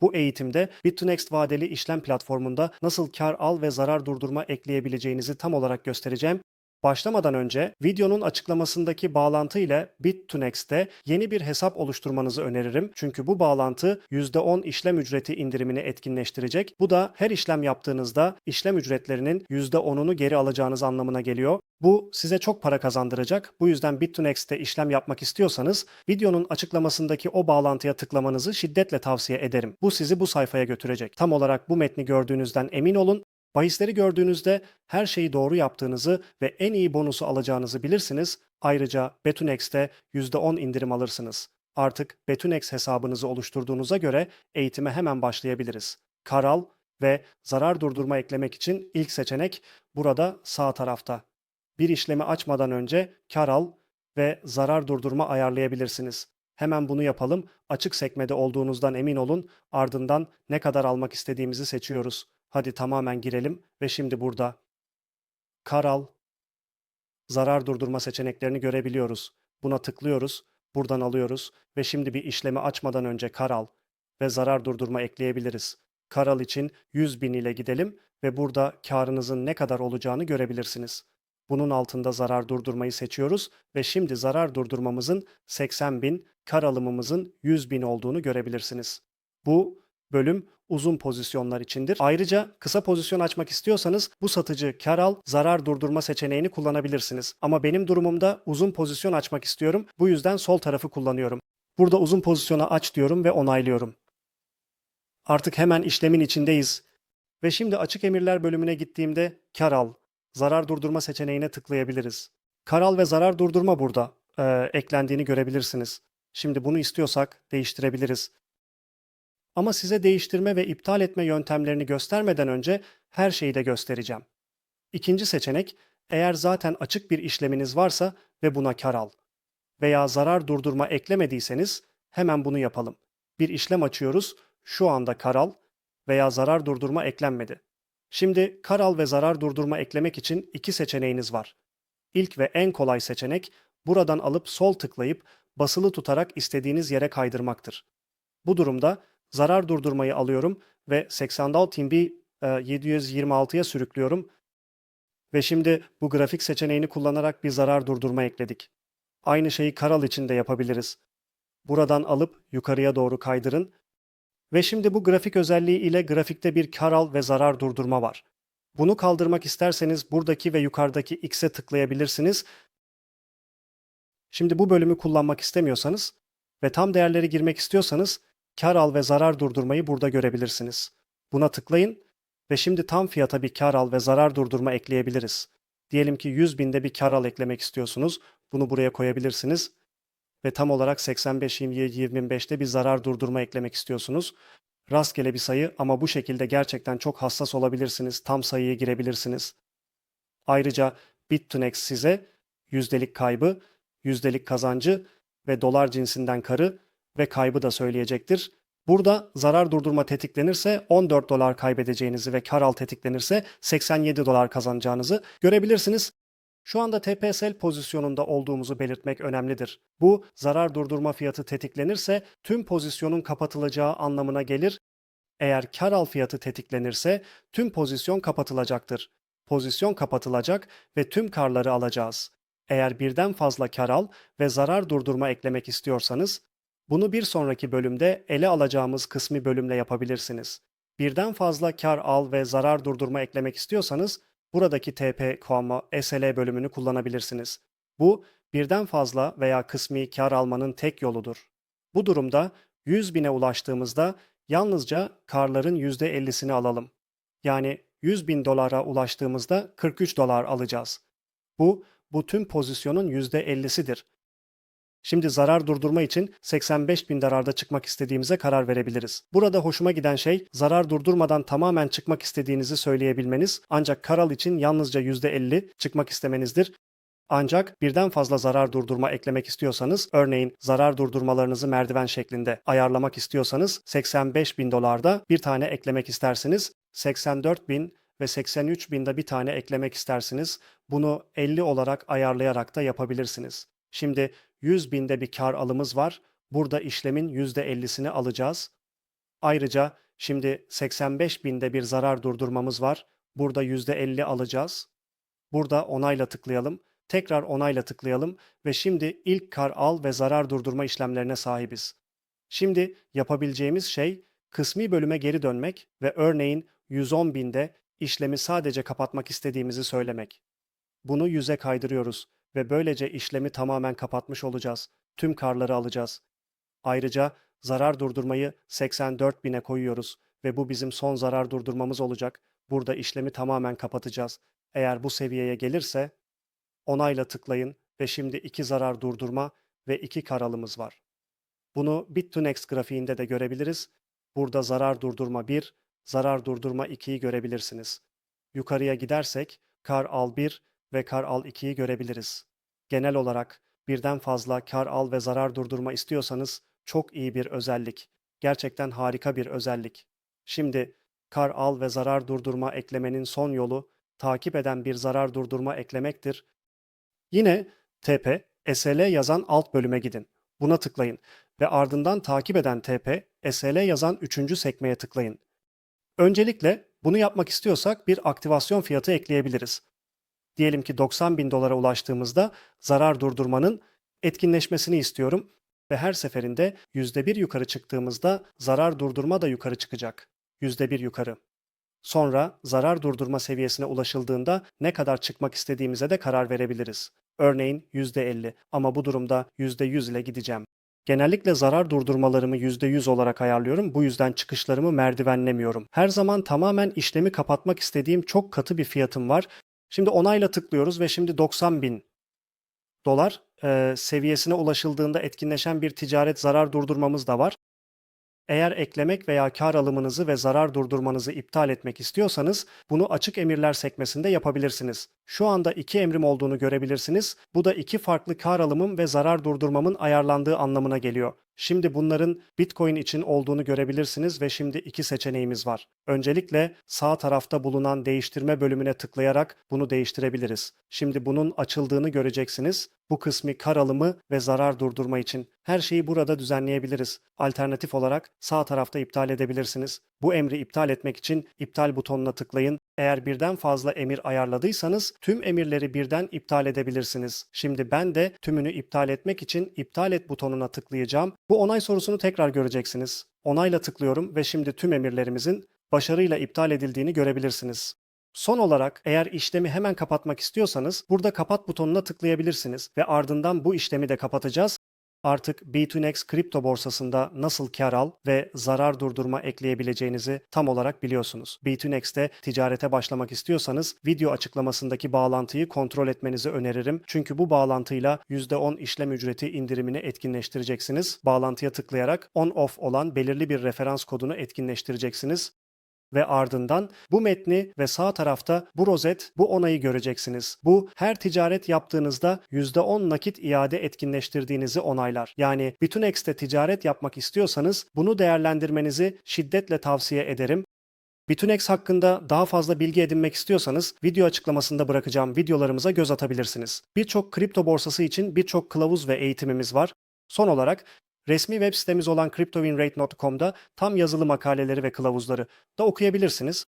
Bu eğitimde Bit2Next vadeli işlem platformunda nasıl kar al ve zarar durdurma ekleyebileceğinizi tam olarak göstereceğim. Başlamadan önce videonun açıklamasındaki bağlantı ile Bit2Next'te yeni bir hesap oluşturmanızı öneririm. Çünkü bu bağlantı %10 işlem ücreti indirimini etkinleştirecek. Bu da her işlem yaptığınızda işlem ücretlerinin %10'unu geri alacağınız anlamına geliyor. Bu size çok para kazandıracak. Bu yüzden Bit2Next'te işlem yapmak istiyorsanız videonun açıklamasındaki o bağlantıya tıklamanızı şiddetle tavsiye ederim. Bu sizi bu sayfaya götürecek. Tam olarak bu metni gördüğünüzden emin olun Bahisleri gördüğünüzde her şeyi doğru yaptığınızı ve en iyi bonusu alacağınızı bilirsiniz. Ayrıca Betunex'te %10 indirim alırsınız. Artık Betunex hesabınızı oluşturduğunuza göre eğitime hemen başlayabiliriz. Karal ve zarar durdurma eklemek için ilk seçenek burada sağ tarafta. Bir işlemi açmadan önce karal ve zarar durdurma ayarlayabilirsiniz. Hemen bunu yapalım. Açık sekmede olduğunuzdan emin olun. Ardından ne kadar almak istediğimizi seçiyoruz. Hadi tamamen girelim ve şimdi burada karal zarar durdurma seçeneklerini görebiliyoruz. Buna tıklıyoruz, buradan alıyoruz ve şimdi bir işlemi açmadan önce karal ve zarar durdurma ekleyebiliriz. Karal için 100 bin ile gidelim ve burada karınızın ne kadar olacağını görebilirsiniz. Bunun altında zarar durdurmayı seçiyoruz ve şimdi zarar durdurmamızın 80 bin, kar alımımızın 100 bin olduğunu görebilirsiniz. Bu bölüm uzun pozisyonlar içindir. Ayrıca kısa pozisyon açmak istiyorsanız bu satıcı kar al, zarar durdurma seçeneğini kullanabilirsiniz. Ama benim durumumda uzun pozisyon açmak istiyorum. Bu yüzden sol tarafı kullanıyorum. Burada uzun pozisyona aç diyorum ve onaylıyorum. Artık hemen işlemin içindeyiz. Ve şimdi açık emirler bölümüne gittiğimde kar al, zarar durdurma seçeneğine tıklayabiliriz. Kar al ve zarar durdurma burada e, eklendiğini görebilirsiniz. Şimdi bunu istiyorsak değiştirebiliriz. Ama size değiştirme ve iptal etme yöntemlerini göstermeden önce her şeyi de göstereceğim. İkinci seçenek, eğer zaten açık bir işleminiz varsa ve buna kar al veya zarar durdurma eklemediyseniz hemen bunu yapalım. Bir işlem açıyoruz, şu anda kar al veya zarar durdurma eklenmedi. Şimdi kar al ve zarar durdurma eklemek için iki seçeneğiniz var. İlk ve en kolay seçenek buradan alıp sol tıklayıp basılı tutarak istediğiniz yere kaydırmaktır. Bu durumda zarar durdurmayı alıyorum ve 86 TB 726'ya sürüklüyorum. Ve şimdi bu grafik seçeneğini kullanarak bir zarar durdurma ekledik. Aynı şeyi karal için de yapabiliriz. Buradan alıp yukarıya doğru kaydırın. Ve şimdi bu grafik özelliği ile grafikte bir karal ve zarar durdurma var. Bunu kaldırmak isterseniz buradaki ve yukarıdaki X'e tıklayabilirsiniz. Şimdi bu bölümü kullanmak istemiyorsanız ve tam değerleri girmek istiyorsanız kar al ve zarar durdurmayı burada görebilirsiniz. Buna tıklayın ve şimdi tam fiyata bir kar al ve zarar durdurma ekleyebiliriz. Diyelim ki 100 binde bir kar al eklemek istiyorsunuz. Bunu buraya koyabilirsiniz. Ve tam olarak 85-25'te bir zarar durdurma eklemek istiyorsunuz. Rastgele bir sayı ama bu şekilde gerçekten çok hassas olabilirsiniz. Tam sayıya girebilirsiniz. Ayrıca Bit2Next size yüzdelik kaybı, yüzdelik kazancı ve dolar cinsinden karı ve kaybı da söyleyecektir. Burada zarar durdurma tetiklenirse 14 dolar kaybedeceğinizi ve kar al tetiklenirse 87 dolar kazanacağınızı görebilirsiniz. Şu anda TPSL pozisyonunda olduğumuzu belirtmek önemlidir. Bu zarar durdurma fiyatı tetiklenirse tüm pozisyonun kapatılacağı anlamına gelir. Eğer kar al fiyatı tetiklenirse tüm pozisyon kapatılacaktır. Pozisyon kapatılacak ve tüm karları alacağız. Eğer birden fazla kar al ve zarar durdurma eklemek istiyorsanız bunu bir sonraki bölümde ele alacağımız kısmi bölümle yapabilirsiniz. Birden fazla kar al ve zarar durdurma eklemek istiyorsanız buradaki TP, SL bölümünü kullanabilirsiniz. Bu birden fazla veya kısmi kar almanın tek yoludur. Bu durumda 100 bine ulaştığımızda yalnızca karların %50'sini alalım. Yani 100 bin dolara ulaştığımızda 43 dolar alacağız. Bu, bu tüm pozisyonun %50'sidir. Şimdi zarar durdurma için 85 bin zararda çıkmak istediğimize karar verebiliriz. Burada hoşuma giden şey zarar durdurmadan tamamen çıkmak istediğinizi söyleyebilmeniz ancak karal için yalnızca %50 çıkmak istemenizdir. Ancak birden fazla zarar durdurma eklemek istiyorsanız, örneğin zarar durdurmalarınızı merdiven şeklinde ayarlamak istiyorsanız 85 bin dolarda bir tane eklemek istersiniz. 84 bin ve 83 binde bir tane eklemek istersiniz. Bunu 50 olarak ayarlayarak da yapabilirsiniz. Şimdi 100 binde bir kar alımız var. Burada işlemin %50'sini alacağız. Ayrıca şimdi 85 binde bir zarar durdurmamız var. Burada %50 alacağız. Burada onayla tıklayalım. Tekrar onayla tıklayalım ve şimdi ilk kar al ve zarar durdurma işlemlerine sahibiz. Şimdi yapabileceğimiz şey kısmi bölüme geri dönmek ve örneğin 110 binde işlemi sadece kapatmak istediğimizi söylemek. Bunu 100'e kaydırıyoruz ve böylece işlemi tamamen kapatmış olacağız. Tüm karları alacağız. Ayrıca zarar durdurmayı 84 bine koyuyoruz ve bu bizim son zarar durdurmamız olacak. Burada işlemi tamamen kapatacağız. Eğer bu seviyeye gelirse onayla tıklayın ve şimdi iki zarar durdurma ve iki kar alımız var. Bunu Bit2Next grafiğinde de görebiliriz. Burada zarar durdurma 1, zarar durdurma 2'yi görebilirsiniz. Yukarıya gidersek kar al 1 ve kar al 2'yi görebiliriz. Genel olarak birden fazla kar al ve zarar durdurma istiyorsanız çok iyi bir özellik. Gerçekten harika bir özellik. Şimdi kar al ve zarar durdurma eklemenin son yolu takip eden bir zarar durdurma eklemektir. Yine TP, SL yazan alt bölüme gidin. Buna tıklayın ve ardından takip eden TP, SL yazan üçüncü sekmeye tıklayın. Öncelikle bunu yapmak istiyorsak bir aktivasyon fiyatı ekleyebiliriz. Diyelim ki 90 bin dolara ulaştığımızda zarar durdurmanın etkinleşmesini istiyorum ve her seferinde %1 yukarı çıktığımızda zarar durdurma da yukarı çıkacak. %1 yukarı. Sonra zarar durdurma seviyesine ulaşıldığında ne kadar çıkmak istediğimize de karar verebiliriz. Örneğin %50 ama bu durumda %100 ile gideceğim. Genellikle zarar durdurmalarımı %100 olarak ayarlıyorum. Bu yüzden çıkışlarımı merdivenlemiyorum. Her zaman tamamen işlemi kapatmak istediğim çok katı bir fiyatım var. Şimdi onayla tıklıyoruz ve şimdi 90 bin dolar e, seviyesine ulaşıldığında etkinleşen bir ticaret zarar durdurmamız da var. Eğer eklemek veya kar alımınızı ve zarar durdurmanızı iptal etmek istiyorsanız bunu açık emirler sekmesinde yapabilirsiniz. Şu anda iki emrim olduğunu görebilirsiniz. Bu da iki farklı kar alımım ve zarar durdurmamın ayarlandığı anlamına geliyor. Şimdi bunların Bitcoin için olduğunu görebilirsiniz ve şimdi iki seçeneğimiz var. Öncelikle sağ tarafta bulunan değiştirme bölümüne tıklayarak bunu değiştirebiliriz. Şimdi bunun açıldığını göreceksiniz. Bu kısmı kar alımı ve zarar durdurma için her şeyi burada düzenleyebiliriz. Alternatif olarak sağ tarafta iptal edebilirsiniz. Bu emri iptal etmek için iptal butonuna tıklayın. Eğer birden fazla emir ayarladıysanız tüm emirleri birden iptal edebilirsiniz. Şimdi ben de tümünü iptal etmek için iptal et butonuna tıklayacağım. Bu onay sorusunu tekrar göreceksiniz. Onayla tıklıyorum ve şimdi tüm emirlerimizin başarıyla iptal edildiğini görebilirsiniz. Son olarak eğer işlemi hemen kapatmak istiyorsanız burada kapat butonuna tıklayabilirsiniz ve ardından bu işlemi de kapatacağız. Artık B2Next kripto borsasında nasıl kar al ve zarar durdurma ekleyebileceğinizi tam olarak biliyorsunuz. B2Next'te ticarete başlamak istiyorsanız video açıklamasındaki bağlantıyı kontrol etmenizi öneririm. Çünkü bu bağlantıyla %10 işlem ücreti indirimini etkinleştireceksiniz. Bağlantıya tıklayarak on-off olan belirli bir referans kodunu etkinleştireceksiniz ve ardından bu metni ve sağ tarafta bu rozet, bu onayı göreceksiniz. Bu her ticaret yaptığınızda %10 nakit iade etkinleştirdiğinizi onaylar. Yani Bitunex'te ticaret yapmak istiyorsanız bunu değerlendirmenizi şiddetle tavsiye ederim. Bitunex hakkında daha fazla bilgi edinmek istiyorsanız video açıklamasında bırakacağım videolarımıza göz atabilirsiniz. Birçok kripto borsası için birçok kılavuz ve eğitimimiz var. Son olarak Resmi web sitemiz olan cryptowinrate.com'da tam yazılı makaleleri ve kılavuzları da okuyabilirsiniz.